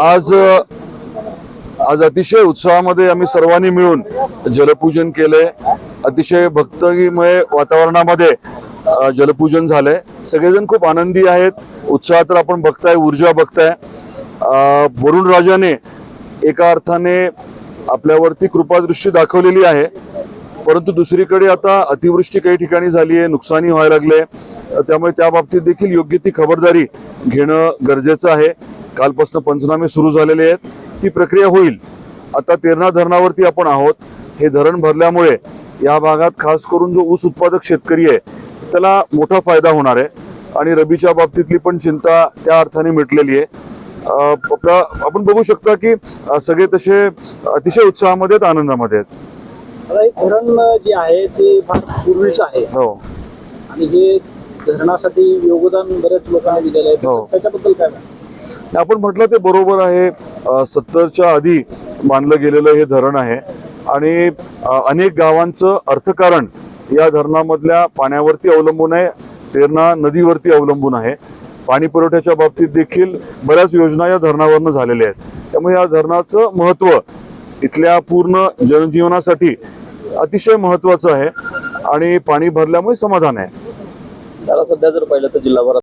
आज आज अतिशय उत्साहामध्ये आम्ही सर्वांनी मिळून जलपूजन केले. अतिशय भक्तमय वातावरणामध्ये जलपूजन झालंय. सगळेजण खूप आनंदी आहेत. उत्साह तर आपण बघताय ऊर्जा बघताय. वरुण राजाने एका अर्थाने आपल्यावरती कृपादृष्टी दाखवलेली आहे. परंतु दुसरीकडे आता अतिवृष्टी काही ठिकाणी झाली आहे नुकसानी व्हायला लागले त्यामुळे त्या बाबतीत देखील योग्य ती खबरदारी घेणं गरजेचं आहे. कालपासून पंचनामे सुरू झालेले आहेत. ती प्रक्रिया होईल. आता तेरणा धरणावरती आपण आहोत. हे धरण भरल्यामुळे या भागात खास करून जो ऊस उत्पादक शेतकरी आहे त्याला मोठा फायदा होणार आहे. आणि रबीच्या बाबतीतली पण चिंता त्या अर्थाने मिटलेली आहे. आपला- आपण बघू शकता की सगळे तसे अतिशय उत्साहामध्ये आहेत आनंदामध्ये आहेत. हे धरण जे आहे ते फार पूर्वीच आहे. हो. आणि हे धरणासाठी योगदान बऱ्याच लोकांनी दिलेलं आहे. हो. त्याच्या- त्याच्याबद्दल काय आपण म्हटलं ते बरोबर आहे. सत्तरच्या आधी बांधलं गेलेलं हे धरण आहे. आणि अनेक गावांचं अर्थकारण या धरणामधल्या पाण्यावरती अवलंबून आहे. तेरणा नदीवरती अवलंबून आहे. पाणी पुरवठ्याच्या बाबतीत देखील बऱ्याच योजना या धरणावरनं झालेल्या आहेत. त्यामुळे या धरणाचं महत्त्व इथल्या पूर्ण जनजीवनासाठी अतिशय महत्वाचं आहे. आणि पाणी भरल्यामुळे समाधान आहे. त्याला सध्या जर पाहिलं तर जिल्हाभरात